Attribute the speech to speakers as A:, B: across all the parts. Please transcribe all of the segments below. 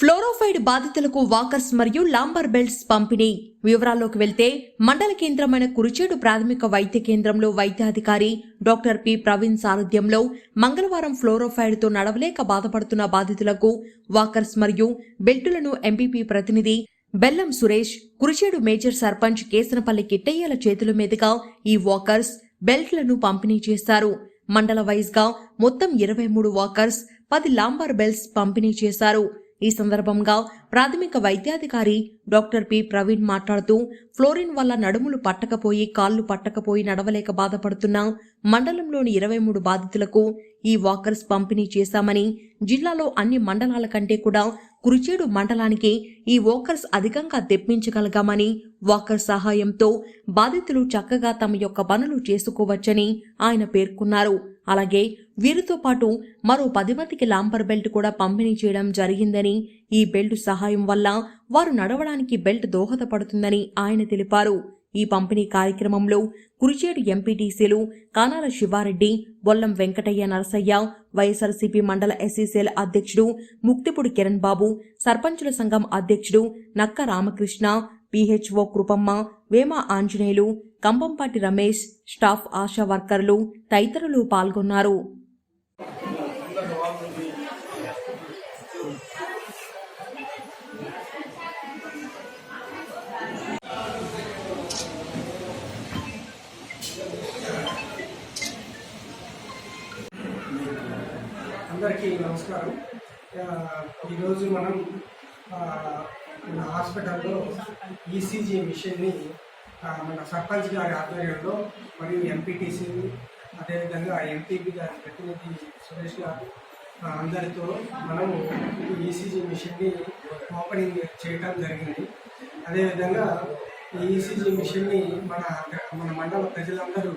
A: ఫ్లోరోఫైడ్ బాధితులకు వాకర్స్ మరియు lumbar belts పంపిణీ. వివరాల్లోకి వెళ్తే మండల కేంద్రమైన కురిచేడు ప్రాథమిక వైద్య కేంద్రంలో వైద్యాధికారి డాక్టర్ పి. ప్రవీణ్ సారథ్యంలో మంగళవారం ఫ్లోరోఫైడ్తో నడవలేక బాధపడుతున్న బాధితులకు వాకర్స్ మరియు బెల్టులను ఎంపీపీ ప్రతినిధి బెల్లం సురేష్ కురిచేడు మేజర్ సర్పంచ్ కేసనపల్లి కిట్టయ్యల చేతుల మీదుగా ఈ వాకర్స్ బెల్ట్లను పంపిణీ చేశారు. మండల వైజ్గా మొత్తం ఇరవై మూడు వాకర్స్ పది లాంబర్ బెల్ట్స్ పంపిణీ చేశారు. ఈ సందర్భంగా ప్రాథమిక వైద్యాధికారి డాక్టర్ పి. ప్రవీణ్ మాట్లాడుతూ ఫ్లోరిన్ వల్ల నడుములు పట్టకపోయి కాళ్ళు పట్టకపోయి నడవలేక బాధపడుతున్న మండలంలోని ఇరవై మూడు బాధితులకు ఈ వాకర్స్ పంపిణీ చేశామని జిల్లాలో అన్ని మండలాల కంటే కూడా కురిచేడు మండలానికి ఈ వాకర్స్ అధికంగా తెప్పించగలగామని వాకర్ సహాయంతో బాధితులు చక్కగా తమ యొక్క పనులు చేసుకోవచ్చని ఆయన పేర్కొన్నారు. అలాగే వీరితో పాటు మరో పది మందికి లాంపర్ బెల్ట్ కూడా పంపిణీ చేయడం జరిగిందని ఈ బెల్ట్ సహాయం వల్ల వారు నడవడానికి బెల్ట్ దోహదపడుతుందని ఆయన తెలిపారు. ఈ పంపిణీ కార్యక్రమంలో కురిచేడు ఎంపీటీసీలు కానాల శివారెడ్డి బొల్లం వెంకటయ్య నరసయ్య వైఎస్ఆర్సీపీ మండల ఎస్సీసీఎల్ అధ్యక్షుడు ముక్తిపుడి కిరణ్ బాబు సర్పంచుల సంఘం అధ్యక్షుడు నక్క రామకృష్ణ పిహెచ్ఓ కృపమ్మ వేమ ఆంజనేయులు కంబంపాటి రమేష్ స్టాఫ్ ఆశా వర్కర్లు తదితరులు పాల్గొన్నారు.
B: అందరికీ నమస్కారం. ఈరోజు మనం మన హాస్పిటల్లో ఈసీజీ మిషన్ని మన సర్పంచ్ గారి ఆధ్వర్యంలో మరియు ఎంపీటీసీ అదేవిధంగా ఎంపీపీ గారి ప్రతినిధి సురేష్ గారు అందరితో మనము ఈసీజీ మిషన్ని ఓపెనింగ్ చేయడం జరిగింది. అదేవిధంగా ఈ ఈసీజీ మిషన్ని మన మన మండల ప్రజలందరూ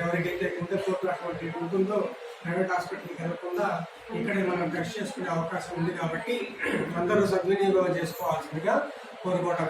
B: ఎవరికైతే గుండెపోటు అటువంటి ఉంటుందో ప్రైవేట్ హాస్పిటల్కి వెళ్ళకుండా ఇక్కడే మనం టెస్ట్ చేసుకునే అవకాశం ఉంది కాబట్టి అందరూ సద్వినియోగం చేసుకోవాల్సిందిగా కోరుకోవటం